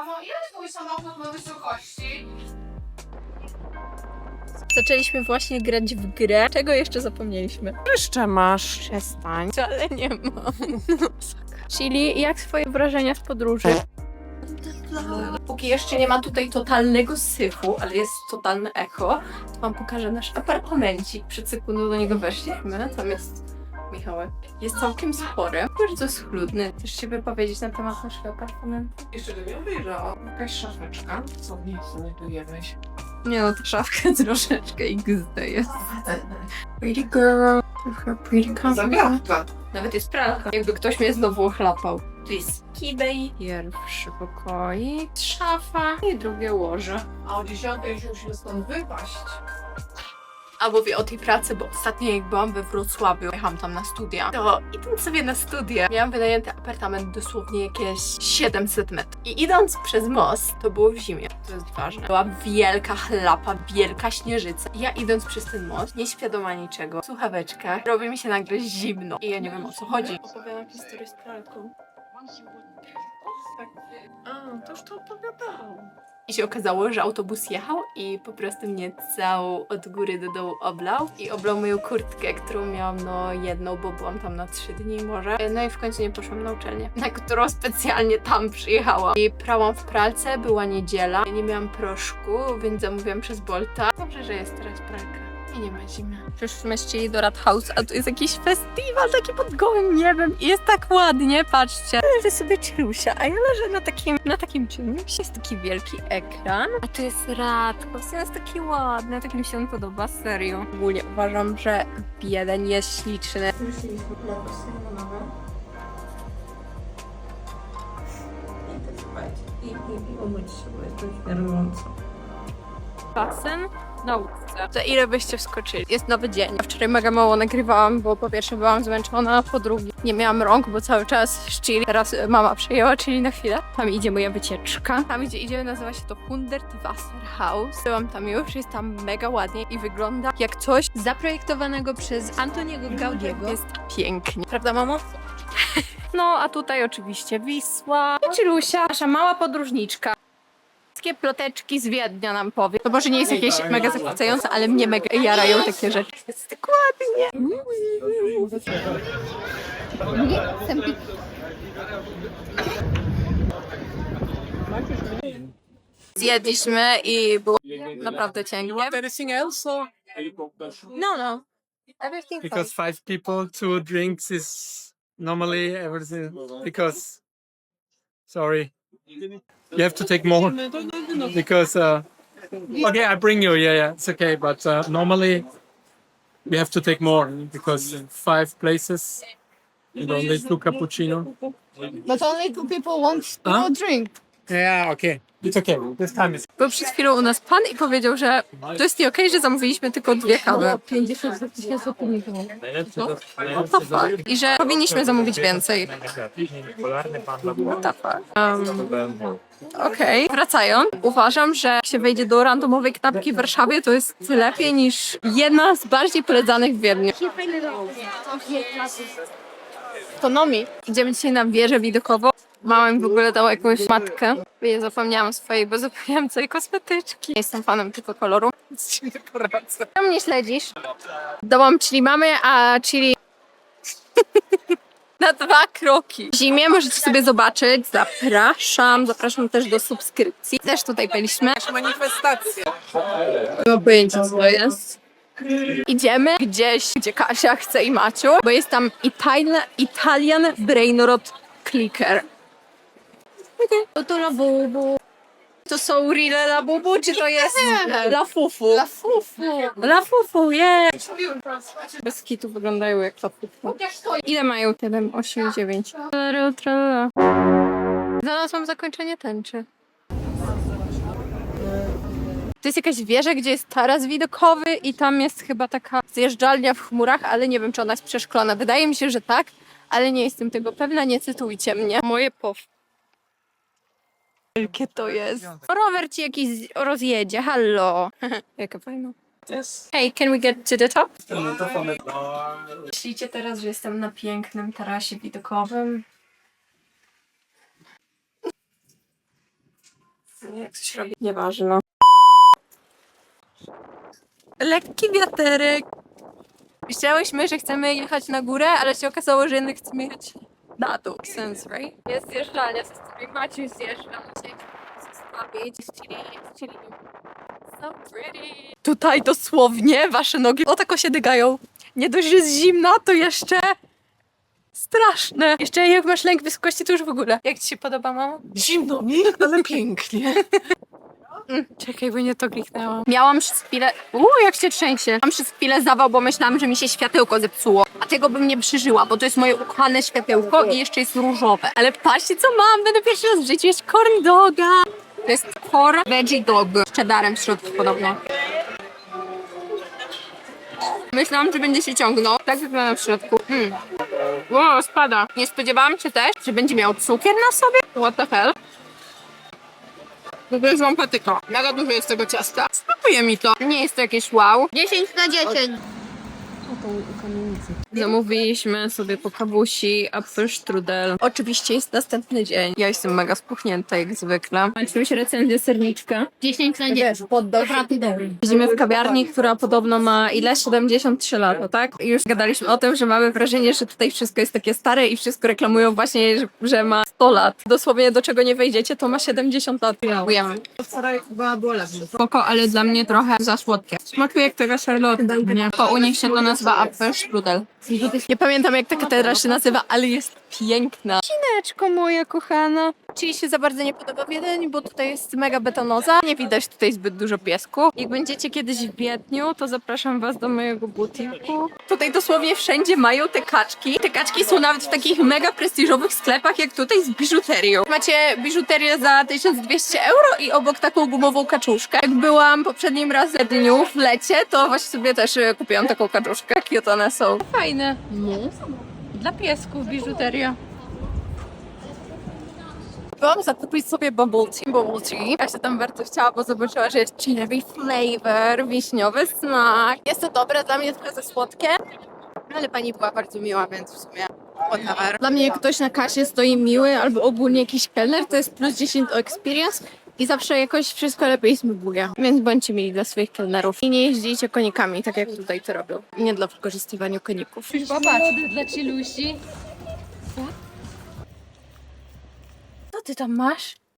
Mamo, ile twój samochód ma wysokości? Zaczęliśmy właśnie grać w grę. Czego jeszcze zapomnieliśmy? Jeszcze masz. Przestań. Ale nie mam. Czyli jak swoje wrażenia z podróży? Póki jeszcze nie ma tutaj totalnego syfu, ale jest totalne echo, to wam pokażę nasz apartamencik. Przed sekundą do niego weszliśmy. Tam jest Michałek. Jest całkiem spory. Bardzo schludny. Chcesz się wypowiedzieć na temat naszego apartamentu? Jeszcze go nie obejrzałam. Jakaś szafeczka. Co w niej znajdujemy się? Nie no, ta szafka troszeczkę XD jest. Pretty girl. Trochę pretty. Zagadka. Nawet jest pralka. Jakby ktoś mnie znowu ochlapał. Tu jest kibej, pierwszy pokoik, szafa i drugie łoże. A o 10 już musimy stąd wypaść. A mówię o tej pracy, bo ostatnio jak byłam we Wrocławiu, jechałam tam na studia, to idąc sobie na studia, miałam wynajęty apartament dosłownie jakieś 700 metrów. I idąc przez most, to było w zimie, to jest ważne, była wielka chlapa, wielka śnieżyca. I ja idąc przez ten most, nieświadoma niczego, w słuchaweczkach, robi mi się nagle zimno. I ja nie wiem o co chodzi. Opowiadam historię z pralką. A, to już to opowiadałam. I się okazało, że autobus jechał i po prostu mnie całą od góry do dołu oblał. I oblał moją kurtkę, którą miałam no jedną, bo byłam tam na trzy dni może. No i w końcu nie poszłam na uczelnię, na którą specjalnie tam przyjechałam. I prałam w pralce, była niedziela. Nie miałam proszku, więc zamówiłam przez Bolta. Dobrze, że jest teraz pralka. I nie ma zimy. Przyszliśmy ścieli do Rathaus, a tu jest jakiś festiwal taki pod gołym niebem i jest tak ładnie, patrzcie. Leżę sobie chillusia, a ja leżę na takim, na takim czymś. Jest taki wielki ekran, a tu jest Radkos, jest taki ładny, tak mi się on podoba, serio. Ogólnie uważam, że jeden jest śliczny. Myśleliśmy plany synonowe. I też spać. I, i, i umyć się, bo jest dość gorąco. Basen na łódce. Za ile byście wskoczyli? Jest nowy dzień. Ja wczoraj mega mało nagrywałam, bo po pierwsze byłam zmęczona, po drugie nie miałam rąk, bo cały czas chili. Teraz mama przejęła chili na chwilę. Tam idzie moja wycieczka. Tam gdzie idziemy nazywa się to Hundertwasserhaus. Byłam tam już, jest tam mega ładnie i wygląda jak coś zaprojektowanego przez Antoniego Gaudiego. Jest pięknie. Prawda mamo? No, a tutaj oczywiście Wisła. I Czylusia, nasza mała podróżniczka. Wszystkie ploteczki z Wiednia nam powie. To może nie jest jakieś mega zachwycające, ale mnie mega jarają takie rzeczy. Jest tak ładnie. Zjedliśmy i było naprawdę ciężkie. anything else or No, no. Everything because five people two drinks is normally everything because sorry you have to take more. Because uh okay i bring you. Yeah yeah. It's okay but uh, normally we have to take more because five places and only two cappuccino. But only two people want to Huh? drink. yeah okay it's okay this time is Był przed chwilą u nas pan i powiedział, że to jest nie okej, że zamówiliśmy tylko dwie kawy. 50 tysięcy What the fuck? I że powinniśmy zamówić więcej. What the fuck? Um, Okej, wracając. Uważam, że jak się wejdzie do randomowej knapki w Warszawie, to jest lepiej niż jedna z bardziej polecanych w Wiedniu. Autonomii. Idziemy dzisiaj na wieżę widokową. Mama mi w ogóle dała jakąś matkę. Ja zapomniałam swojej, bo zapomniałam całej kosmetyczki. Jestem fanem tego koloru. Czemu mnie śledzisz? Dałam chili mamy, a chili na dwa kroki. W zimie możecie sobie zobaczyć. Zapraszam. Zapraszam też do subskrypcji. Też tutaj byliśmy. manifestacja Nie mam pojęcia, co to jest. Idziemy gdzieś, gdzie Kasia chce i Maciu, bo jest tam Italian, Italian Brainrot Clicker. Okay. To to la bubu. To są rile la bubu, czy to jest la fufu? La fufu. La fufu, yeah. Bez kitu wyglądają jak la fufu. Ile mają? 7, 8, 9. Znalazłam zakończenie tęczy. To jest jakaś wieża, gdzie jest taras widokowy i tam jest chyba taka zjeżdżalnia w chmurach, ale nie wiem, czy ona jest przeszklona. Wydaje mi się, że tak, ale nie jestem tego pewna, nie cytujcie mnie. Moje pow. Jakie to jest? Rower ci jakiś rozjedzie, hallo. Jaka fajna. Hey, can we get to the top? Myślicie teraz, że jestem na pięknym tarasie widokowym? Jak coś robi? Nieważne. Lekki wiaterek. Myślałyśmy, że chcemy jechać na górę, ale się okazało, że jednak chcemy jechać na dół. Sense, right? Jest zjeżdżalnia, z Maciej zjeżdża. Czyli So pretty. Tutaj dosłownie wasze nogi o tako się dygają. Nie dość, że jest zimna, to jeszcze straszne. Jeszcze jak masz lęk wysokości, to już w ogóle. Jak ci się podoba, mamo? Zimno mi, ale pięknie. Mm, Czekaj, bo nie to kliknęłam. Miałam przez chwilę... Uuu, jak się trzęsie. Mam przez chwilę zawał, bo myślałam, że mi się światełko zepsuło. A tego bym nie przeżyła, bo to jest moje ukochane światełko i jeszcze jest różowe. Ale patrzcie, co mam. Będę pierwszy raz w życiu jeść corn doga. To jest corn veggie dog. Z cheddarem w środku podobno. Myślałam, że będzie się ciągnął. Tak wygląda w środku. Mm. Wow, spada. Nie spodziewałam się też, że będzie miał cukier na sobie. What the hell? To jest patyka. Mega dużo jest tego ciasta. Smakuje mi to. Nie jest to jakieś wow. 10 na 10. Zamówiliśmy sobie po kawusi apfelstrudel. Oczywiście jest następny dzień. Ja jestem mega spuchnięta jak zwykle. Oczywiście recenzję serniczka. 10 na 10. Naprawdę dobry. Siedzimy w kawiarni, która podobno ma ile? 73 lata, tak? I już gadaliśmy o tym, że mamy wrażenie, że tutaj wszystko jest takie stare i wszystko reklamują właśnie, że, że ma 100 lat. Dosłownie do czego nie wejdziecie, to ma 70 lat. Dziękujemy. Wczoraj była było lepsze. Spoko, ale dla mnie trochę za słodkie. Smakuje jak taka Charlotte, nie? Bo u nich się to nazywa Apfelstrudel. Nie pamiętam jak ta katedra się nazywa, ale jest piękna. Cineczko moja kochana. Czyli się za bardzo nie podoba Wiedeń, bo tutaj jest mega betonoza. Nie widać tutaj zbyt dużo piesku. Jak będziecie kiedyś w Wiedniu, to zapraszam was do mojego butiku. Tutaj dosłownie wszędzie mają te kaczki. Te kaczki są nawet w takich mega prestiżowych sklepach, jak tutaj z biżuterią. Macie biżuterię za 1200 euro i obok taką gumową kaczuszkę. Jak byłam poprzednim razem w Wiedniu w lecie, to właśnie sobie też kupiłam taką kaczuszkę. Jakie one są. Fajne. No. Dla piesków biżuteria. Byłam zakupić sobie bubble tea. Bubble tea. Ja się tam bardzo chciała, bo zobaczyła, że jest cherry flavor, wiśniowy smak. Jest to dobre, dla mnie trochę za słodkie. Ale pani była bardzo miła, więc w sumie whatever. Dla mnie jak ktoś na kasie stoi miły albo ogólnie jakiś kelner, to jest plus 10 o experience. I zawsze jakoś wszystko lepiej smakuje. Więc bądźcie mieli dla swoich kelnerów. I nie jeździcie konikami, tak jak tutaj to robią. Nie dla wykorzystywania koników. Lody dla Cilusi. Co ty tam masz?